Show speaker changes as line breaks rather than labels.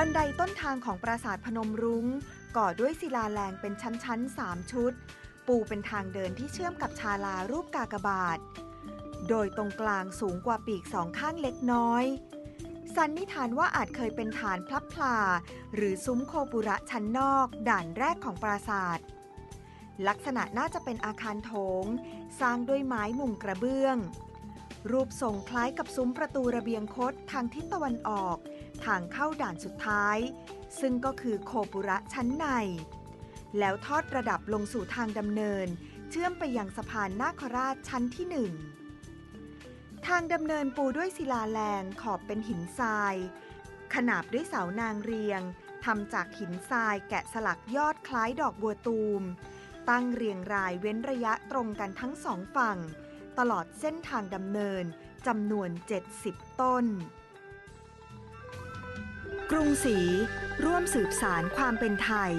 บันไดต้นทางของปราสาทพนมรุง้ง ก่อด้วยศิลาแรงเป็นชั้นๆ 3 ชุด ปูเป็นทางเดินที่เชื่อมกับชาลารูปกากบาท โดยตรงกลางสูงกว่าปีกสองข้างเล็กน้อย สันนิษฐานว่าอาจเคยเป็นฐานพลับพลา หรือซุ้มโคปุระชั้นนอกด่านแรกของปราสาท ลักษณะน่าจะเป็นอาคารโถง สร้างด้วยไม้มุงกระเบื้อง รูปทรงคล้ายกับซุ้มประตูระเบียงคดทางทิศตะวันออก ทางเข้าด่านสุดท้าย ซึ่งก็คือโคปุระชั้นใน แล้วทอดระดับลงสู่ทางดำเนิน เชื่อมไปยังสะพานนาคราชชั้นที่หนึ่งทางดำเนินปูด้วยศิลาแรงขอบเป็นหินทราย ขนาบด้วยเสานางเรียงทำจากหินทรายแกะสลักยอดคล้ายดอกบัวตูม ตั้งเรียงรายเว้นระยะตรงกันทั้งสองฝั่ง ตลอดเส้นทางดำเนินจำนวน 70 ต้น กรุงศรีร่วมสืบสารความเป็นไทย